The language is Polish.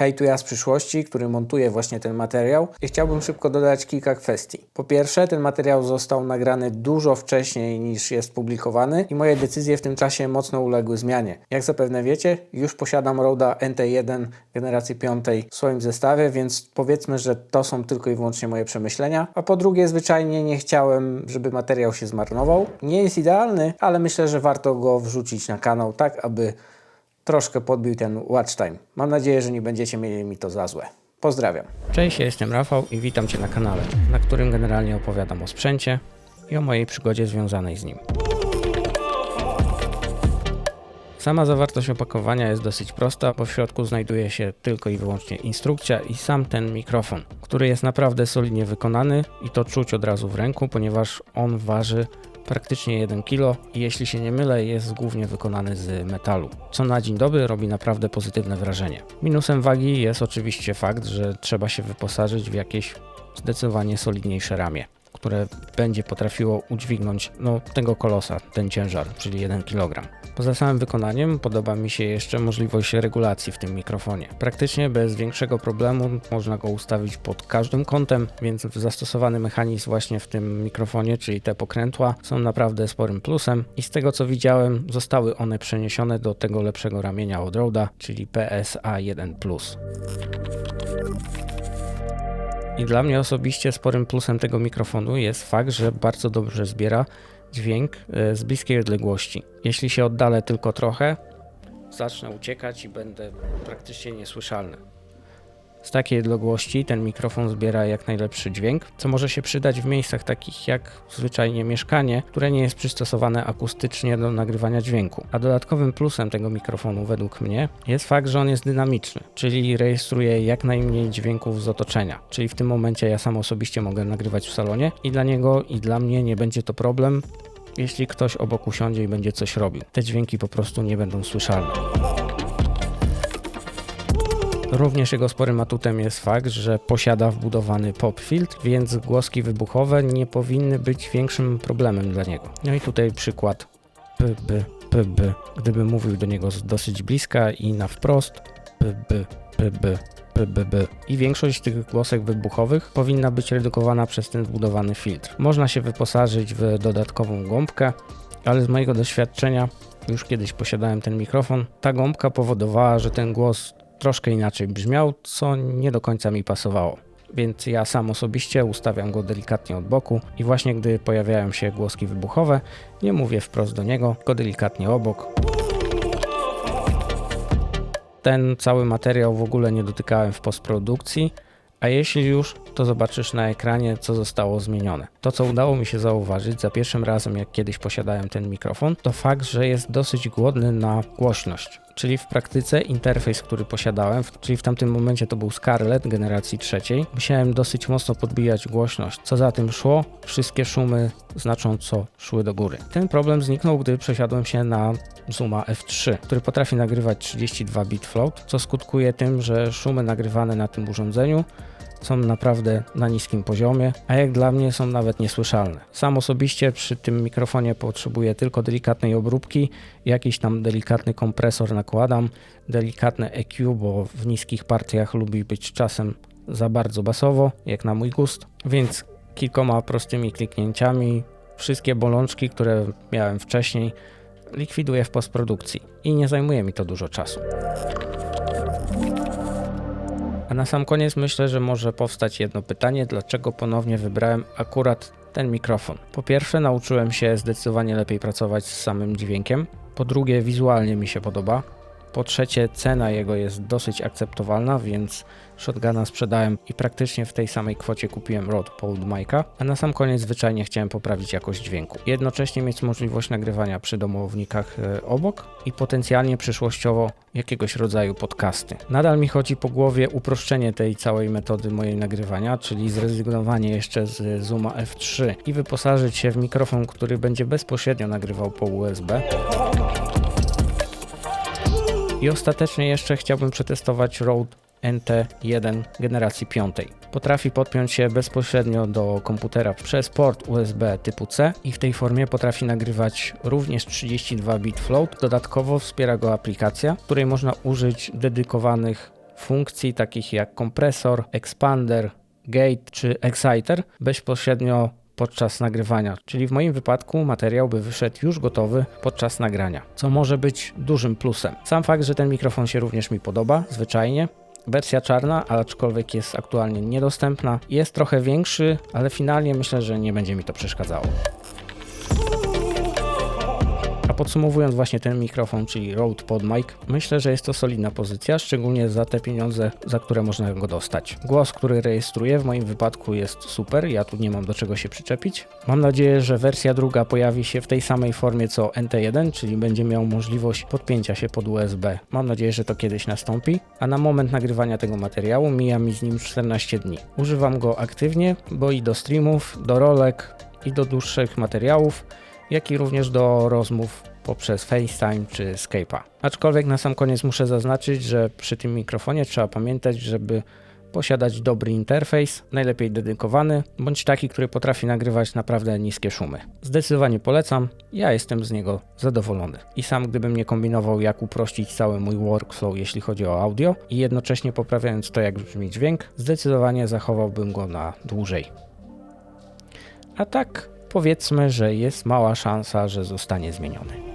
Hej, tu ja z przyszłości, który montuje właśnie ten materiał i chciałbym szybko dodać kilka kwestii. Po pierwsze, ten materiał został nagrany dużo wcześniej niż jest publikowany i moje decyzje w tym czasie mocno uległy zmianie. Jak zapewne wiecie, już posiadam Roda NT1 generacji 5 w swoim zestawie, więc powiedzmy, że to są tylko i wyłącznie moje przemyślenia. A po drugie, zwyczajnie nie chciałem, żeby materiał się zmarnował. Nie jest idealny, ale myślę, że warto go wrzucić na kanał, tak aby troszkę podbił ten watch time. Mam nadzieję, że nie będziecie mieli mi to za złe. Pozdrawiam. Cześć, ja jestem Rafał i witam Cię na kanale, na którym generalnie opowiadam o sprzęcie i o mojej przygodzie związanej z nim. Sama zawartość opakowania jest dosyć prosta, bo w środku znajduje się tylko i wyłącznie instrukcja i sam ten mikrofon, który jest naprawdę solidnie wykonany i to czuć od razu w ręku, ponieważ on waży praktycznie 1 kg i jeśli się nie mylę jest głównie wykonany z metalu, co na dzień dobry robi naprawdę pozytywne wrażenie. Minusem wagi jest oczywiście fakt, że trzeba się wyposażyć w jakieś zdecydowanie solidniejsze ramię które będzie potrafiło udźwignąć no, tego kolosa, ten ciężar, czyli 1 kg. Poza samym wykonaniem podoba mi się jeszcze możliwość regulacji w tym mikrofonie. Praktycznie bez większego problemu można go ustawić pod każdym kątem, więc zastosowany mechanizm właśnie w tym mikrofonie, czyli te pokrętła, są naprawdę sporym plusem i z tego co widziałem zostały one przeniesione do tego lepszego ramienia od Roda, czyli PSA1+. I dla mnie osobiście sporym plusem tego mikrofonu jest fakt, że bardzo dobrze zbiera dźwięk e, z bliskiej odległości. Jeśli się oddalę tylko trochę, zacznę uciekać i będę praktycznie niesłyszalny. Z takiej odległości ten mikrofon zbiera jak najlepszy dźwięk, co może się przydać w miejscach takich jak zwyczajnie mieszkanie, które nie jest przystosowane akustycznie do nagrywania dźwięku. A dodatkowym plusem tego mikrofonu według mnie jest fakt, że on jest dynamiczny, czyli rejestruje jak najmniej dźwięków z otoczenia. Czyli w tym momencie ja sam osobiście mogę nagrywać w salonie i dla niego i dla mnie nie będzie to problem, jeśli ktoś obok usiądzie i będzie coś robił. Te dźwięki po prostu nie będą słyszalne. Również jego sporym atutem jest fakt, że posiada wbudowany pop filtr, więc głoski wybuchowe nie powinny być większym problemem dla niego. No i tutaj przykład pb pb. Gdybym mówił do niego dosyć bliska i na wprost pb pb pbb. I większość tych głosek wybuchowych powinna być redukowana przez ten wbudowany filtr. Można się wyposażyć w dodatkową gąbkę, ale z mojego doświadczenia już kiedyś posiadałem ten mikrofon. Ta gąbka powodowała, że ten głos troszkę inaczej brzmiał, co nie do końca mi pasowało. Więc ja sam osobiście ustawiam go delikatnie od boku i właśnie gdy pojawiają się głoski wybuchowe, nie mówię wprost do niego, tylko delikatnie obok. Ten cały materiał w ogóle nie dotykałem w postprodukcji, a jeśli już, to zobaczysz na ekranie, co zostało zmienione. To, co udało mi się zauważyć za pierwszym razem, jak kiedyś posiadałem ten mikrofon, to fakt, że jest dosyć głodny na głośność. Czyli w praktyce interfejs, który posiadałem, czyli w tamtym momencie to był Scarlett generacji trzeciej, musiałem dosyć mocno podbijać głośność. Co za tym szło, wszystkie szumy znacząco szły do góry. Ten problem zniknął, gdy przesiadłem się na Zuma F3, który potrafi nagrywać 32 bit float, co skutkuje tym, że szumy nagrywane na tym urządzeniu są naprawdę na niskim poziomie, a jak dla mnie są nawet niesłyszalne. Sam osobiście przy tym mikrofonie potrzebuję tylko delikatnej obróbki, jakiś tam delikatny kompresor nakładam, delikatne EQ, bo w niskich partiach lubi być czasem za bardzo basowo, jak na mój gust, więc kilkoma prostymi kliknięciami wszystkie bolączki, które miałem wcześniej, likwiduję w postprodukcji i nie zajmuje mi to dużo czasu. A na sam koniec myślę, że może powstać jedno pytanie, dlaczego ponownie wybrałem akurat ten mikrofon. Po pierwsze, nauczyłem się zdecydowanie lepiej pracować z samym dźwiękiem. Po drugie, wizualnie mi się podoba. Po trzecie, cena jego jest dosyć akceptowalna, więc shotguna sprzedałem i praktycznie w tej samej kwocie kupiłem Rode Pod Mic'a, a na sam koniec zwyczajnie chciałem poprawić jakość dźwięku. Jednocześnie mieć możliwość nagrywania przy domownikach e, obok i potencjalnie przyszłościowo jakiegoś rodzaju podcasty. Nadal mi chodzi po głowie uproszczenie tej całej metody mojej nagrywania, czyli zrezygnowanie jeszcze z Zooma F3 i wyposażyć się w mikrofon, który będzie bezpośrednio nagrywał po USB. I ostatecznie jeszcze chciałbym przetestować Rode NT1 generacji 5. Potrafi podpiąć się bezpośrednio do komputera przez port USB typu C i w tej formie potrafi nagrywać również 32 bit float. Dodatkowo wspiera go aplikacja, w której można użyć dedykowanych funkcji takich jak kompresor, expander, gate czy exciter bezpośrednio podczas nagrywania, czyli w moim wypadku materiał by wyszedł już gotowy podczas nagrania, co może być dużym plusem. Sam fakt, że ten mikrofon się również mi podoba, zwyczajnie. Wersja czarna, aczkolwiek jest aktualnie niedostępna, jest trochę większy, ale finalnie myślę, że nie będzie mi to przeszkadzało. A podsumowując właśnie ten mikrofon, czyli Rode PodMic, myślę, że jest to solidna pozycja, szczególnie za te pieniądze, za które można go dostać. Głos, który rejestruję w moim wypadku jest super, ja tu nie mam do czego się przyczepić. Mam nadzieję, że wersja druga pojawi się w tej samej formie co NT1, czyli będzie miał możliwość podpięcia się pod USB. Mam nadzieję, że to kiedyś nastąpi, a na moment nagrywania tego materiału mija mi z nim 14 dni. Używam go aktywnie, bo i do streamów, do rolek i do dłuższych materiałów jak i również do rozmów poprzez FaceTime czy Skype'a. Aczkolwiek na sam koniec muszę zaznaczyć, że przy tym mikrofonie trzeba pamiętać, żeby posiadać dobry interfejs, najlepiej dedykowany, bądź taki, który potrafi nagrywać naprawdę niskie szumy. Zdecydowanie polecam, ja jestem z niego zadowolony. I sam gdybym nie kombinował jak uprościć cały mój workflow, jeśli chodzi o audio i jednocześnie poprawiając to jak brzmi dźwięk, zdecydowanie zachowałbym go na dłużej. A tak powiedzmy, że jest mała szansa, że zostanie zmieniony.